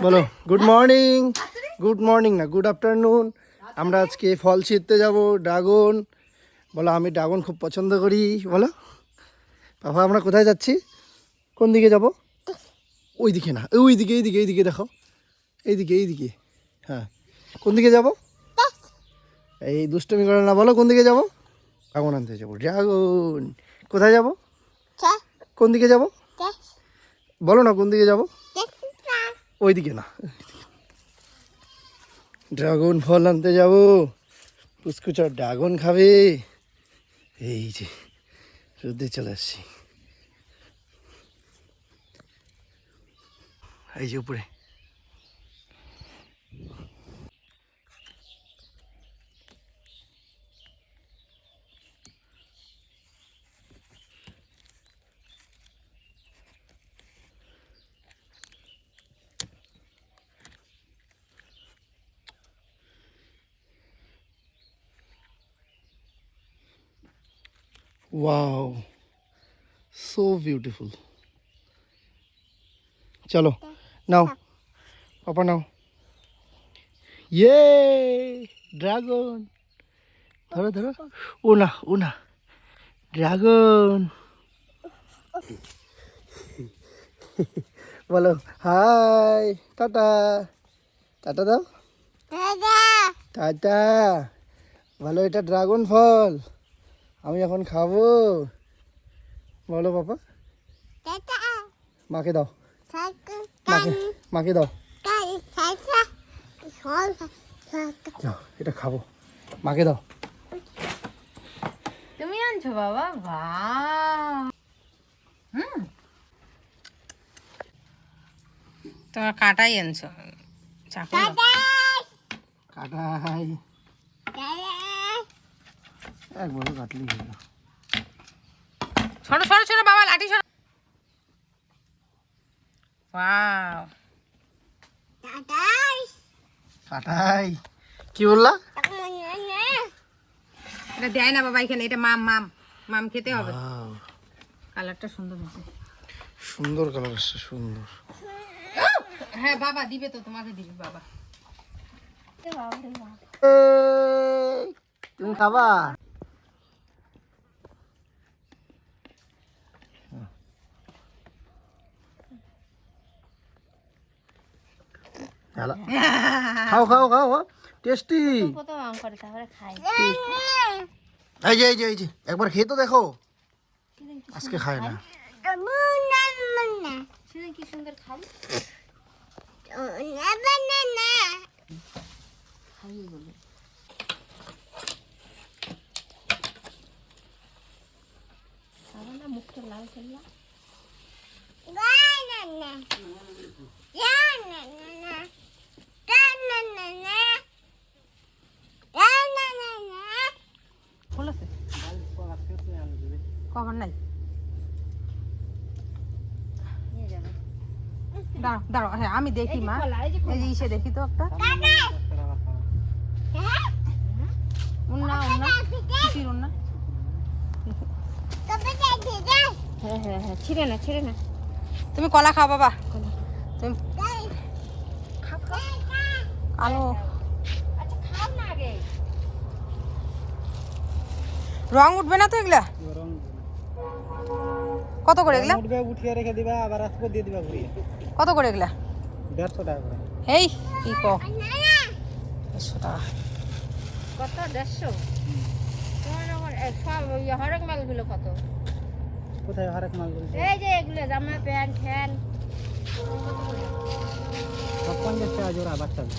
বলো good morning good morning না good afternoon আমরা আজকে ফল ছিঁড়তে যাব ড্রাগন। বলো আমি ড্রাগন খুব পছন্দ করি বলো। বাবা আমরা কোথায় যাচ্ছি? কোন দিকে যাব? ওই দিকে না ওই দিকে এই দিকে এই দিকে দেখো। এইদিকে এইদিকে হ্যাঁ। কোন দিকে যাব? এই দুষ্টমি করে না বলো কোন দিকে যাব? ড্রাগন আনতে যাব ড্রাগন। কোথায় যাব? কোন দিকে যাব? বলো না কোন দিকে যাব? ওই দিকে না। ড্রাগন ফল আনতে যাব। পুচকুচার ড্রাগন খাবে। এই যে, রোদে চলে আসছি। এই যে উপরে। ওয়াও সো বিউটিফুল চলো নাও পাপা নাও ইয়ে ড্রাগন ধরো ধরো ও না ও না ড্রাগন বলো হাই টাটা টাটা দাও টাটা বলো এটা ড্রাগন ফল আমি এখন খাব। বলো বাবা মাকে দাও। মাকে মাকে দাও। এটা খাব। মাকে দাও। তুমি আনছো বাবা? বাহ। হুম। তোমার কাটাই আনছো। চাকু কাটাই। হলো। সরো সরো সরো বাবা লাঠি সরো ওয়াও কাটাই। কি বললা? এটা দেয় না বাবা এখানে এটা মাম মাম। মাম খেতে হবে। কালারটা সুন্দর সুন্দর কালার আসছে সুন্দর। হ্যাঁ বাবা দিবে তো তোমাকে দিবে বাবা। তুমি খাবা? হ্যালো খাও খাও খাও খাও টেস্টি প্রথম আম করে তারপরে খাই এই যে এই যে এই যে একবার খেয়ে তো দেখো আজকে খায় না সেদিন কি সুন্দর খাই মুখটা লাল করলাম খুলেছে কভার নাই দাঁড়াও দাঁড়াও হ্যাঁ আমি দেখি মা। এই যে ইসে দেখি তো একটা। উন্না উন্না। কিসির উন্না? হ্যাঁ হ্যাঁ হ্যাঁ ছিঁড়ে না ছিঁড়ে না। তুমি কলা খাও বাবা। তুমি আলো। রং উঠবে না তো এগুলা? কত করে এগুলা? উঠবে উঠিয়ে রেখে দিবা আবার আসব দিয়ে দিবা ঘুরিয়ে। কত করে এগুলা? দেড়শো টাকা করে। এই কি ক? দেড়শো টাকা। কত? দেড়শো? সব হরেক মালগুলো কত? কোথায় হরেক এই যে এগুলো জামা প্যান্ট ফ্যান। সব পঞ্চাশ টাকা জোড়া বাচ্চাদের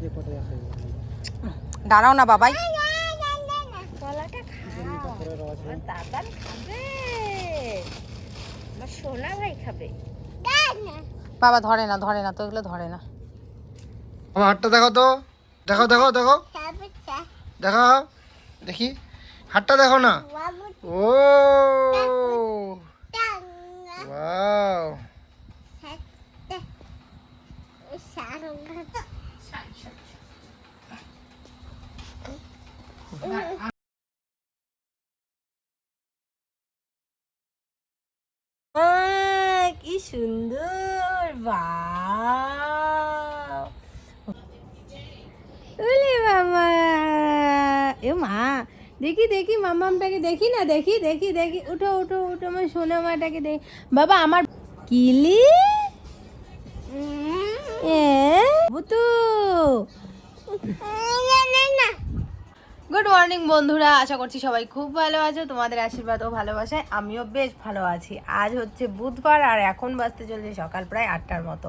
যে দাঁড়াও না বাবাই। দাদা খাবে। আমার সোনা ভাই খাবে। বাবা ধরে না ধরে না তো এগুলো ধরে না। আমার হাতটা দেখো তো। দেখো দেখো দেখো। দেখো দেখি। হাতটা দেখো না। ও। ওয়াও। সুন্দর ওলে বাবা এ মা দেখি দেখি মামামটাকে দেখি না? দেখি দেখি দেখি। উঠো উঠো উঠো আমার সোনা মাটাকে দেখি। বাবা আমার কিলি? এ? বুতু গুড মর্নিং বন্ধুরা। আশা করছি সবাই খুব ভালো আছো। তোমাদের আশীর্বাদ ও ভালোবাসায় আমিও বেশ ভালো আছি। আজ হচ্ছে বুধবার আর এখন বাজতে চলছে সকাল প্রায় আটটার মতো।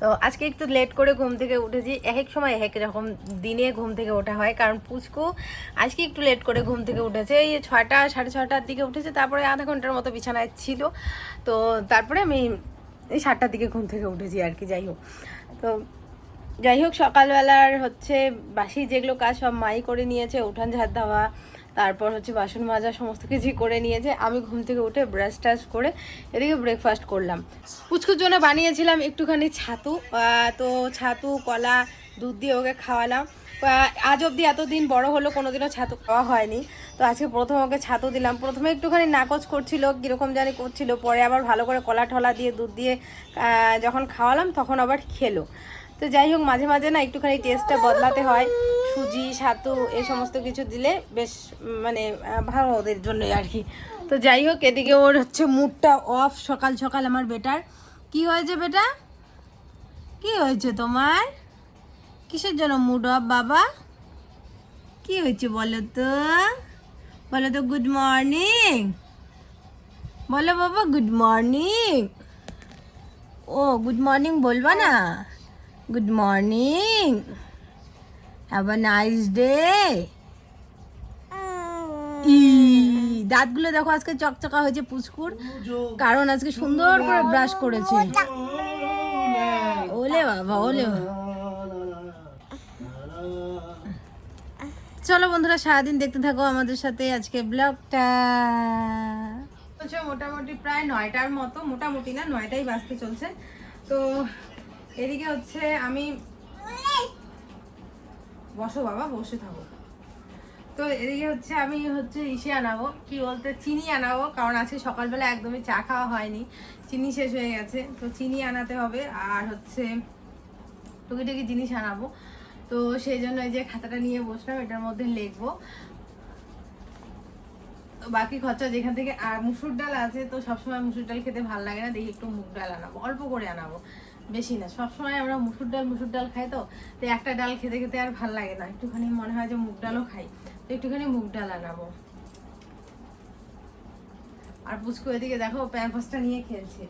তো আজকে একটু লেট করে ঘুম থেকে উঠেছি। এক এক সময় এক এক রকম দিনে ঘুম থেকে ওঠা হয়। কারণ পুচকু আজকে একটু লেট করে ঘুম থেকে উঠেছে। এই ছয়টা, সাড়ে ছটার দিকে উঠেছে। তারপরে আধা ঘণ্টার মতো বিছানায় ছিল। তো তারপরে আমি এই সাতটার দিকে ঘুম থেকে উঠেছি আর কি, যাই হোক। তো যাই হোক সকালবেলার হচ্ছে বাসি যেগুলো কাজ সব মাই করে নিয়েছে, উঠান ঝাড় দেওয়া, তারপর হচ্ছে বাসন মাজা, সমস্ত কিছু করে নিয়েছে। আমি ঘুম থেকে উঠে ব্রাশ টাশ করে এদিকে ব্রেকফাস্ট করলাম। পুচকুর জন্য বানিয়েছিলাম একটুখানি ছাতু তো ছাতু, কলা, দুধ দিয়ে ওকে খাওয়ালাম। আজ অবধি এতদিন বড় হলো, কোনোদিনও ছাতু খাওয়া হয়নি। তো আজকে প্রথম ওকে ছাতু দিলাম। প্রথমে একটুখানি নাকচ করছিল, কীরকম জানি করছিল, পরে আবার ভালো করে কলা ঠলা দিয়ে, দুধ দিয়ে যখন খাওয়ালাম, তখন আবার খেলো। তো যাই হোক, মাঝে মাঝে না একটুখানি টেস্টটা বদলাতে হয়। সুজি ছাতু এই সমস্ত কিছু দিলে বেশ মানে ভালো ওদের জন্য আর কি। তো যাই হোক, এদিকে ওর হচ্ছে মুডটা অফ সকাল সকাল আমার বেটার। কি হয়েছে বেটা? কি হয়েছে তোমার? কিসের জন্য মুড অফ বাবা? কি হয়েছে বলো তো? বলো তো গুড মর্নিং বলো বাবা গুড মর্নিং ও গুড মর্নিং বলবা না? Good morning have a nice day ই দাঁতগুলো দেখো আজকে চকচকা হয়েছে পুচকুর কারণ আজকে সুন্দর করে ব্রাশ করেছে। ওলে বাবা ওলে বাবা। চলো বন্ধুরা সারাদিন দেখতে থাকো আমাদের সাথে আজকে ব্লগটা। মোটামুটি প্রায় নয়টার মতো মোটামুটি না নয়টাই বাজতে চলছে। তো এদিকে হচ্ছে আমি বসো বাবা, বসে থাকো। তো এদিকে হচ্ছে আমি হচ্ছে ইসে আনাবো, কি বলতে, চিনি আনাবো, কারণ আজকে সকালবেলা একদমই চা খাওয়া হয়নি। চিনি শেষ হয়ে গেছে, তো চিনি আনাতে হবে, আর হচ্ছে টুকিটাকি জিনিস আনাবো। তো সেই জন্য এই যে খাতাটা নিয়ে বসলাম, এটার মধ্যে লিখব। বাকি খরচা যেখান থেকে, আর মুসুর ডাল আছে, তো সবসময় মুসুর ডাল খেতে ভালো লাগে না, দেখি একটু মুগ ডাল আনাবো, অল্প করে আনাবো। বেশি না। সবসময় আমরা মুসুর ডাল মুসুর ডাল খাই তো তো একটা ডাল খেতে খেতে আর ভালো লাগে না। একটুখানি মনে হয় যে মুগ ডালও খাই তো একটুখানি মুগ ডাল আনাবো। আর পুচকু এদিকে দেখো প্যাম্পাসটা নিয়ে খেলছে।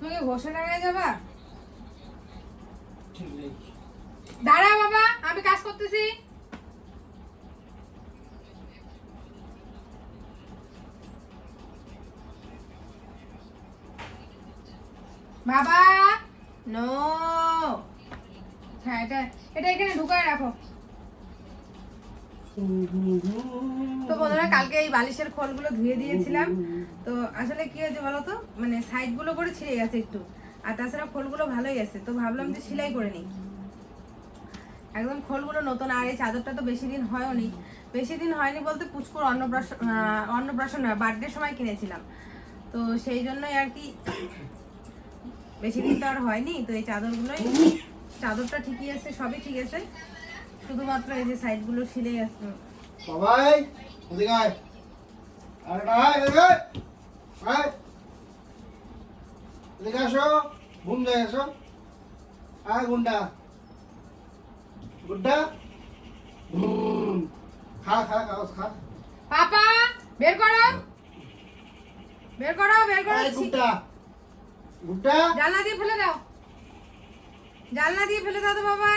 তুমি বসে টাকায় যাবা? দাঁড়া বাবা আমি কাজ করতেছি। বাবা! নো হ্যাঁ এটা এটা এখানে ঢুকায় রাখো। তো বন্ধুরা, কালকে এই বালিশের খোলগুলো ধুয়ে দিয়েছিলাম। তো আসলে কি হয়েছে বলো তো? মানে সাইডগুলো করে ছিঁড়ে গেছে একটু। আর তাছাড়া খোলগুলো ভালোই আছে। তো ভাবলাম যে সেলাই করে নিই। একদম খোলগুলো নতুন। আর এই চাদরটা তো বেশি দিন হয়নি বেশি দিন হয়নি বলতে পুচকুর অন্নপ্রাশন অন্নপ্রাশন নয় বার্থডে সময় কিনেছিলাম। তো সেই জন্যই আর কি বেশি দিন তো আর হয়নি তো এই চাদরগুলোই চাদরটা ঠিকই আছে সবই ঠিক আছে। শুধুমাত্র এই যে সাইডগুলো ছিলে গেছে। সবাই এদিকে আয়। আরে আয়, এদিকে আয়। এদিকে আসো ঘুম যায় আয় গুন্ডা। হুম। খা খা কাগজ খা। পাপা বের করো। বের করো বের করো আয় গুড্ডা জানলা দিয়ে ফেলে দাও। জানলা দিয়ে ফেলে দাও তো বাবা।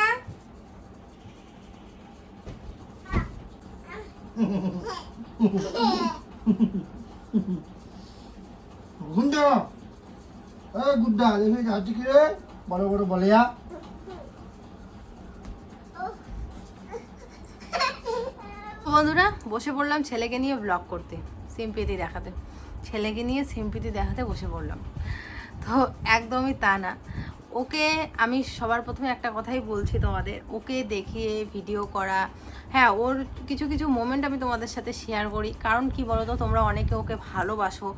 গুন্ডা এই গুড্ডা দেখে যাচ্ছি কি রে? বড় বড় বলিয়া। বন্ধুরা বসে পড়লাম ছেলেকে নিয়ে ব্লগ করতে সিম্পিতি দেখাতে। ছেলেকে নিয়ে সিম্পিতি দেখাতে বসে পড়লাম। তো একদমই তা না। ওকে আমি সবার প্রথমে একটা কথাই বলছি তোমাদের। ওকে দেখিয়ে ভিডিও করা। হ্যাঁ ওর কিছু কিছু মোমেন্ট আমি তোমাদের সাথে শেয়ার করি। কারণ কি বলতো তোমরা অনেকে ওকে ভালোবাসো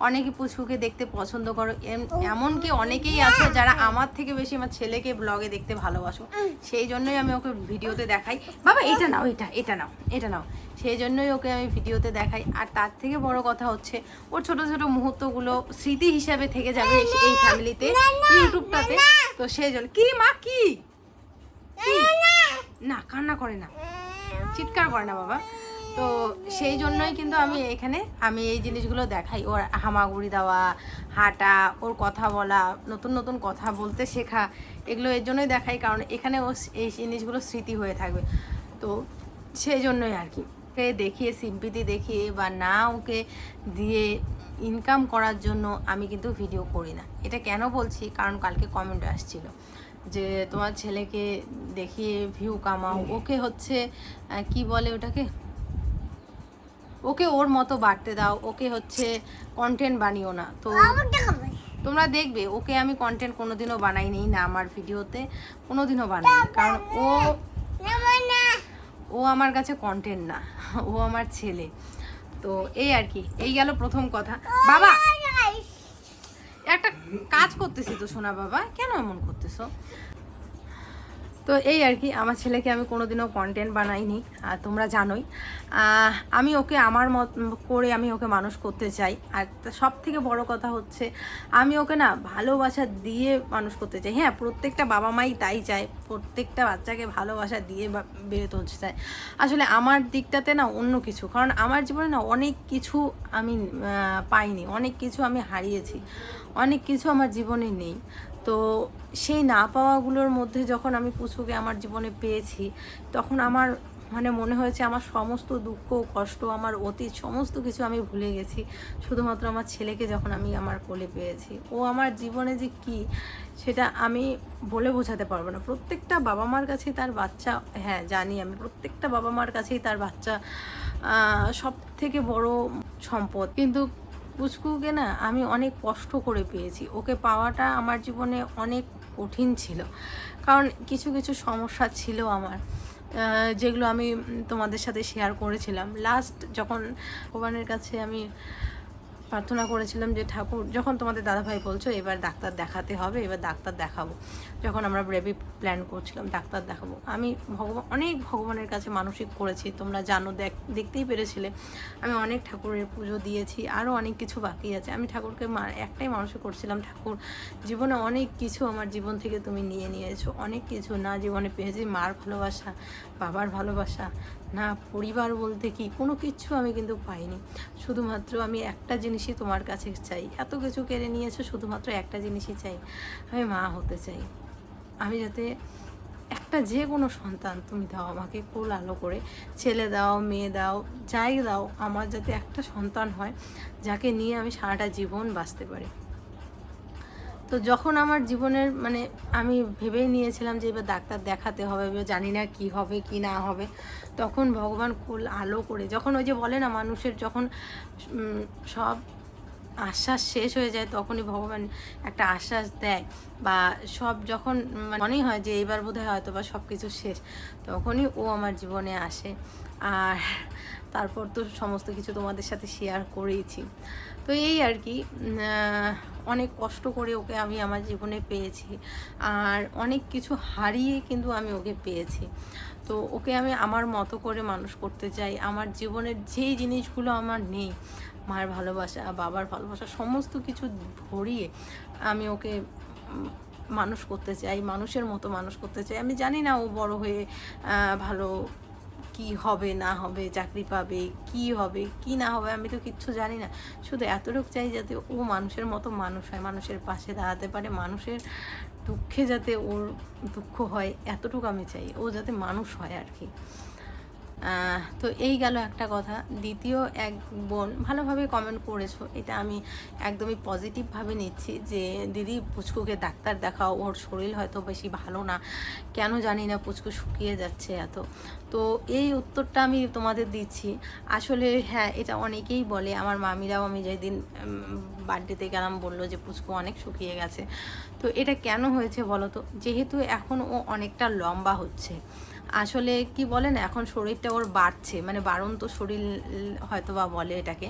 অনেকে পুচকুকে দেখতে পছন্দ করো। এম- এমনকি অনেকেই আছে যারা আমার থেকে বেশি আমার ছেলেকে ব্লগে দেখতে ভালোবাসো। সেই জন্যই আমি ওকে ভিডিওতে দেখাই। বাবা এটা নাও এটা এটা নাও এটা নাও। সেই জন্যই ওকে আমি ভিডিওতে দেখাই। আর তার থেকে বড় কথা হচ্ছে ওর ছোট ছোট মুহূর্তগুলো স্মৃতি হিসাবে থেকে যাবে এই- ফ্যামিলিতে ইউটিউবটাতে। তো সেই জন্য কি মা কি? কি? না কান্না করে না। চিৎকার করে না বাবা। তো সেই জন্যই কিন্তু আমি এখানে আমি এই জিনিসগুলো দেখাই। ওর হামাগুড়ি দেওয়া হাঁটা ওর কথা বলা নতুন নতুন কথা বলতে শেখা এগুলো এর জন্যই দেখাই। কারণ এখানে ও এই জিনিসগুলো স্মৃতি হয়ে থাকবে। তো সেই জন্যই আর কি। ওকে দেখিয়ে সিম্পিতি দেখিয়ে বা না ওকে দিয়ে ইনকাম করার জন্য আমি কিন্তু ভিডিও করি না। এটা কেন বলছি? কারণ কালকে কমেন্ট আসছিল যে তোমার ছেলেকে দেখিয়ে ভিউ কামাও। ওকে হচ্ছে কি বলে ওটাকে? ওকে ওর মতো বাড়তে দাও। ওকে হচ্ছে কন্টেন্ট বানিও না। তো তোমরা দেখবে ওকে আমি কন্টেন্ট কোনোদিনও বানাইনি না আমার ভিডিওতে কোনোদিনও বানাইনি কারণ ও ও আমার কাছে কন্টেন্ট না। ও আমার ছেলে। তো এই আর কি এই গেল প্রথম কথা। বাবা! একটা কাজ করতেছি তো শোনা বাবা কেন এমন করতেছো? তো এই আর কি, আমার ছেলেকে আমি কোনোদিনও কন্টেন্ট বানাইনি আর তোমরা জানোই। আমি ওকে আমার মত, করে আমি ওকে মানুষ করতে চাই। আর সব থেকে বড় কথা হচ্ছে, আমি ওকে না ভালোবাসা দিয়ে মানুষ করতে চাই। হ্যাঁ প্রত্যেকটা বাবা মাই তাই চায়, প্রত্যেকটা বাচ্চাকে ভালোবাসা দিয়ে বেড়ে তুলতে চায়। আসলে আমার দিকটাতে না অন্য কিছু, কারণ আমার জীবনে না অনেক কিছু আমি পাইনি, অনেক কিছু আমি হারিয়েছি, অনেক কিছু আমার জীবনে নেই। তো সেই না পাওয়াগুলোর মধ্যে যখন আমি পুচুকে আমার জীবনে পেয়েছি, তখন আমার মানে মনে হয়েছে আমার সমস্ত দুঃখ, কষ্ট, আমার অতীত সমস্ত কিছু আমি ভুলে গেছি। শুধুমাত্র আমার ছেলেকে যখন আমি আমার কোলে পেয়েছি। ও আমার জীবনে যে কি, সেটা আমি বলে বোঝাতে পারব না। প্রত্যেকটা বাবা মার কাছেই তার বাচ্চা হ্যাঁ জানি আমি, প্রত্যেকটা বাবা মার কাছেই তার বাচ্চা সব থেকে বড় সম্পদ। কিন্তু পুচকুকে না আমি অনেক কষ্ট করে পেয়েছি। ওকে পাওয়াটা আমার জীবনে অনেক কঠিন ছিল। কারণ কিছু কিছু সমস্যা ছিল আমার যেগুলো আমি তোমাদের সাথে শেয়ার করেছিলাম। লাস্ট যখন ভগবানের কাছে আমি প্রার্থনা করেছিলাম যে, ঠাকুর, যখন তোমাদের দাদাভাই বলছো, এবার ডাক্তার দেখাতে হবে, এবার ডাক্তার দেখাবো। যখন আমরা ব্রেবি প্ল্যান করছিলাম, ডাক্তার দেখাবো। আমি ভগবান, অনেক ভগবানের কাছে মানসিক করেছি, তোমরা জানো, দেখ, দেখতেই পেরেছিলে। আমি অনেক ঠাকুরের পুজো দিয়েছি আরও অনেক কিছু বাকি আছে। আমি ঠাকুরকে একটাই মানসিক করছিলাম, ঠাকুর, জীবনে অনেক কিছু আমার জীবন থেকে তুমি নিয়ে নিয়েছো। অনেক কিছু না জীবনে পেয়েছি। মার ভালোবাসা, বাবার ভালোবাসা না, পরিবার বলতে কি, কোনো কিছু আমি কিন্তু পাইনি। শুধুমাত্র আমি একটা জিনিসই তোমার কাছে চাই। এত কিছু কেড়ে নিয়েছো, শুধুমাত্র একটা জিনিসই চাই, আমি মা হতে চাই। আমি যাতে একটা যে কোনো সন্তান তুমি দাও আমাকে কোল আলো করে, ছেলে দাও, মেয়ে দাও, যাই দাও, আমার যাতে একটা সন্তান হয়, যাকে নিয়ে আমি সারাটা জীবন বাঁচতে পারি। তো যখন আমার জীবনের মানে আমি ভেবেই নিয়েছিলাম যে এবার ডাক্তার দেখাতে হবে এবার জানি না কি হবে কি না হবে তখন ভগবান কুল আলো করে যখন ওই যে বলে না মানুষের যখন সব আশ্বাস শেষ হয়ে যায় তখনই ভগবান একটা আশ্বাস দেয় বা সব যখন উম, মনেই হয় যে এইবার বোধহয় হয়তো বা সব কিছু শেষ তখনই ও আমার জীবনে আসে। আর তারপর তো সমস্ত কিছু তোমাদের সাথে শেয়ার করেইছি। তো এই আর কি অনেক কষ্ট করে ওকে আমি আমার জীবনে পেয়েছি আর অনেক কিছু হারিয়ে কিন্তু আমি ওকে পেয়েছি। তো ওকে আমি আমার মতো করে মানুষ করতে চাই, আমার জীবনের যেই জিনিসগুলো আমার নেই, মার ভালোবাসা, বাবার ভালোবাসা, সমস্ত কিছু ভরিয়ে আমি ওকে মানুষ করতে চাই, মানুষের মতো মানুষ করতে চাই। আমি জানি না ও বড় হয়ে ভালো কি হবে, না হবে, চাকরি পাবে, কি হবে, কি না হবে, আমি তো কিচ্ছু জানি না। শুধু এতটুকু চাই যাতে ও মানুষের মতো মানুষ হয়, মানুষের পাশে দাঁড়াতে পারে, মানুষের দুঃখে যাতে ওর দুঃখ হয়, এতটুকু আমি চাই, ও যাতে মানুষ হয় আর কি। তো এই গেল একটা কথা। দ্বিতীয়, এক বোন ভালোভাবে কমেন্ট করেছ। এটা আমি একদমই পজিটিভভাবে নিচ্ছি যে, দিদি, পুচকুকে ডাক্তার দেখাও। ওর শরীর হয়তো বেশি ভালো না। কেন জানি না পুচকু শুকিয়ে যাচ্ছে এত। তো এই উত্তরটা আমি তোমাদের দিচ্ছি। আসলে হ্যাঁ এটা অনেকেই বলে। আমার মামিরাও আমি যেদিন বার্থডেতে গেলাম, বলল যে, পুচকু অনেক শুকিয়ে গেছে। তো এটা কেন হয়েছে বলো তো? যেহেতু এখন ও অনেকটা লম্বা হচ্ছে। আসলে কি বলেন, এখন শরীরটা ওর বাড়ছে মানে বারণ তো শরীর হয়তো বা বলে এটাকে।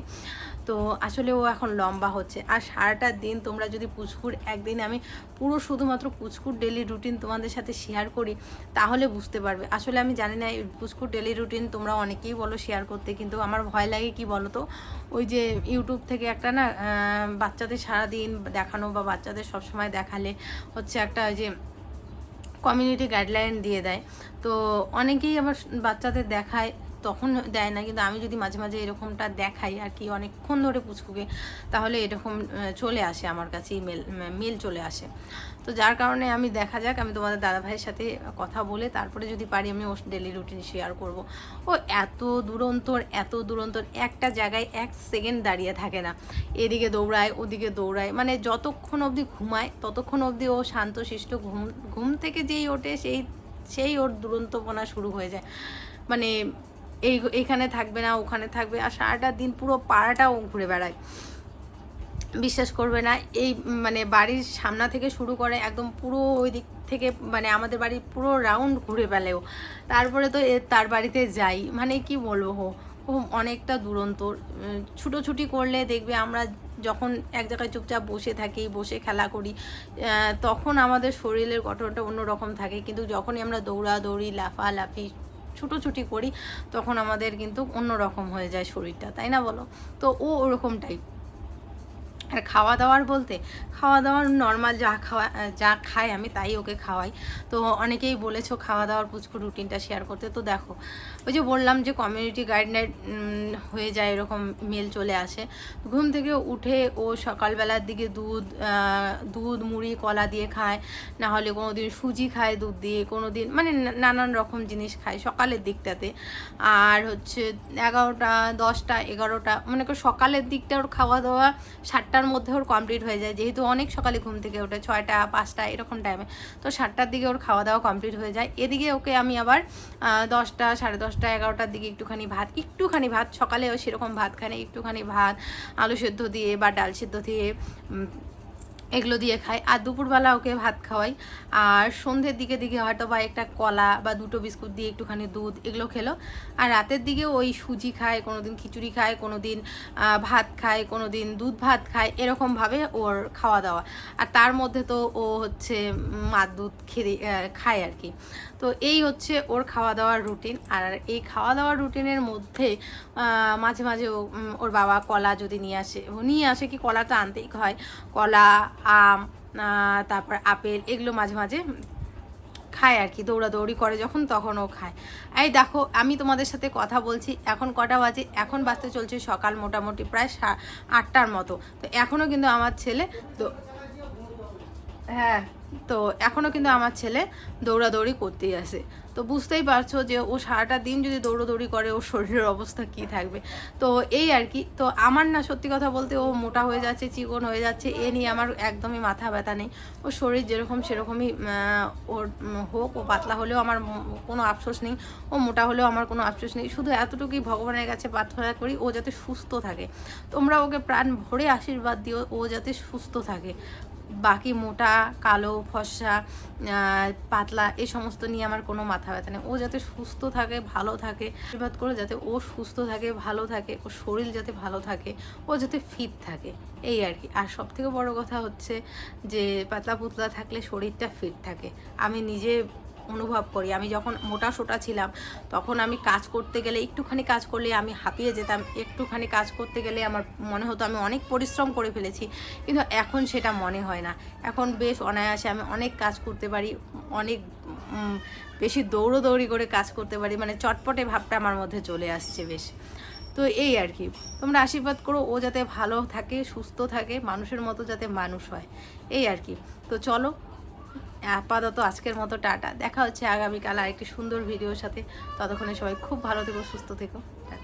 তো আসলে ও এখন লম্বা হচ্ছে। আর সারাটা দিন তোমরা যদি পুচকুর, একদিন আমি পুরো শুধুমাত্র পুচকুর ডেলি রুটিন তোমাদের সাথে শেয়ার করি, তাহলে বুঝতে পারবে। আসলে আমি জানি না পুচকুর ডেলি রুটিন তোমরা অনেকেই বলো শেয়ার করতে, কিন্তু আমার ভয় লাগে কি বলো তো ওই যে ইউটিউব থেকে একটা না বাচ্চাদের সারাদিন দেখানো বা বাচ্চাদের সবসময় দেখালে হচ্ছে একটা ওই যে কমিউনিটি গাইডলাইন দিয়ে দেয়। তো অনেকেই আবার বাচ্চাদের দেখায়, তখন দেয় না, কিন্তু আমি যদি মাঝে মাঝে এরকমটা দেখাই আর কি অনেকক্ষণ ধরে পুচকুকে, তাহলে এরকম চলে আসে আমার কাছে মেল মেল চলে আসে। তো যার কারণে আমি দেখা যাক, আমি তোমাদের দাদা ভাইয়ের সাথে কথা বলে তারপরে যদি পারি আমি ওর ডেলি রুটিন শেয়ার করব। ও এত দুরন্তর এত দুরন্তর একটা জায়গায় এক সেকেন্ড দাঁড়িয়ে থাকে না। এদিকে দৌড়ায়, ওদিকে দৌড়ায় মানে যতক্ষণ অবধি ঘুমায়, ততক্ষণ অবধি ও শান্তশিষ্ট ঘুম ঘুম থেকে যেই ওঠে সেই সেই ওর দুরন্তপনা শুরু হয়ে যায়। মানে এই এইখানে থাকবে না, ওখানে থাকবে, আর সারাটা দিন পুরো পাড়াটাও ঘুরে বেড়ায়। বিশ্বাস করবে না। এই মানে বাড়ির সামনা থেকে শুরু করে একদম পুরো ওই দিক থেকে মানে আমাদের বাড়ির পুরো রাউন্ড ঘুরে বেড়ালেও তারপরে তো তার বাড়িতে যাই। মানে কি বলব ও অনেকটা দুরন্ত। ছুটোছুটি করলে দেখবে আমরা যখন এক জায়গায় চুপচাপ বসে থাকি, বসে খেলা করি তখন আমাদের শরীরের গঠনটা অন্যরকম থাকে। কিন্তু যখনই আমরা দৌড়াদৌড়ি, লাফালাফি, ছুটোছুটি করি, তখন আমাদের কিন্তু অন্যরকম হয়ে যায় শরীরটা। তাই না বলো? তো ও ওরকম টাইপ আর খাওয়া দাওয়ার বলতে খাওয়া দাওয়ার নর্মাল যা খাওয়া, যা খাই আমি তাই ওকে খাওয়াই। তো অনেকেই বলেছ খাওয়া দাওয়ার পুচকু রুটিনটা শেয়ার করতে। তো দেখো, ওই যে বললাম যে কমিউনিটি গাইডলাইন হয়ে যায়, এরকম মেল চলে আসে। ঘুম থেকে উঠে ও সকালবেলার দিকে দুধ দুধ, মুড়ি, কলা দিয়ে খায়। না হলে কোনো দিন সুজি খায় দুধ দিয়ে কোনো দিন মানে নানান রকম জিনিস খায় সকালের দিকটাতে। আর হচ্ছে এগারোটা, দশটা, এগারোটা, মনে করো সকালের দিকটা ওর খাওয়া দাওয়া সাতটার মধ্যে ওর কমপ্লিট হয়ে যায়। যেহেতু অনেক সকালে ঘুম থেকে ওঠে, ছয়টা, পাঁচটা, এরকম টাইমে তো সাতটার দিকে ওর খাওয়া দাওয়া কমপ্লিট হয়ে যায়। এদিকে ওকে আমি আবার দশটা, সাড়ে দশটা, এগারোটার দিকে একটুখানি ভাত একটুখানি ভাত, সকালেও সেরকম ভাত খানে একটুখানি ভাত, আলু সেদ্ধ দিয়ে বা ডাল সেদ্ধ দিয়ে এগুলো দিয়ে খাই। আর দুপুরবেলা ওকে ভাত খাওয়াই। আর সন্ধ্যের দিকে দিকে হয়তো বা একটা কলা বা দুটো বিস্কুট দিয়ে একটুখানি দুধ এগুলো খেলো। আর রাতের দিকে ওই সুজি খায় কোনো দিন খিচুড়ি খায় কোনো দিন ভাত খায় কোনো দিন দুধ ভাত খায়, এরকমভাবে ওর খাওয়া দাওয়া। আর তার মধ্যে তো ও হচ্ছে মার দুধ খেয়ে খায় আর কি। তো এই হচ্ছে ওর খাওয়া দাওয়ার রুটিন আর এই খাওয়া দাওয়ার রুটিনের মধ্যে মাঝে মাঝে ওর বাবা কলা যদি নিয়ে আসে নিয়ে আসে কি কলাটা আনতেই হয়। কলা, আম তারপর আপেল এগুলো মাঝে মাঝে খায় আর কি, দৌড়াদৌড়ি করে যখন তখন ও খায়। এই দেখো, আমি তোমাদের সাথে কথা বলছি, এখন কটা বাজে? এখন বাজতে চলছে সকাল মোটামুটি প্রায় আটটার মতো। তো এখনও কিন্তু আমার ছেলে, তো হ্যাঁ। তো এখনও কিন্তু আমার ছেলে দৌড়াদৌড়ি করতেই আসে। তো বুঝতেই পারছ যে ও সারাটা দিন যদি দৌড়াদৌড়ি করে, ওর শরীরের অবস্থা কি থাকবে? তো এই আর কি, তো আমার না সত্যি কথা বলতে ও মোটা হয়ে যাচ্ছে, চিকন হয়ে যাচ্ছে, এ নিয়ে আমার একদমই মাথা ব্যথা নেই। ও শরীর যেরকম সেরকমই ওর হোক, ও পাতলা হলেও আমার কোনো আফসোস নেই। ও মোটা হলেও আমার কোনো আফসোস নেই। শুধু এতটুকুই ভগবানের কাছে প্রার্থনা করি, ও যাতে সুস্থ থাকে। তোমরা ওকে প্রাণ ভরে আশীর্বাদ দিও, ও যাতে সুস্থ থাকে। বাকি মোটা, কালো ফসা পাতলা, এই সমস্ত নিয়ে আমার কোনো মাথা ব্যথা নেই। ও যাতে সুস্থ থাকে, ভালো থাকে, আশীর্বাদ করে যাতে ও সুস্থ থাকে, ভালো থাকে, ওর শরীর যাতে ভালো থাকে, ও যাতে ফিট থাকে, এই আর কি। আর সব থেকে বড় কথা হচ্ছে যে পাতলা পুতলা থাকলে শরীরটা ফিট থাকে। আমি নিজে অনুভব করি। আমি যখন মোটা সোটা ছিলাম, তখন আমি কাজ করতে গেলে একটুখানি কাজ করলে আমি হাঁপিয়ে যেতাম, একটুখানি কাজ করতে গেলে আমার মনে হতো আমি অনেক পরিশ্রম করে ফেলেছি, কিন্তু এখন সেটা মনে হয় না। এখন বেশ অনায়াসে আমি অনেক কাজ করতে পারি, অনেক বেশি দৌড়োদৌড়ি করে কাজ করতে পারি মানে চটপটে ভাবটা আমার মধ্যে চলে আসছে বেশ। তো এই আর কি। তোমরা আশীর্বাদ করো, ও যাতে ভালো থাকে, সুস্থ থাকে, মানুষের মতো যাতে মানুষ হয়। এই আর কি। তো চলো আপাতত আজকের মতো, টাটা। দেখা হচ্ছে আগামীকাল আর একটি সুন্দর ভিডিওর সাথে। ততক্ষণে সবাই খুব ভালো থেকো, সুস্থ থেকো। টাটা।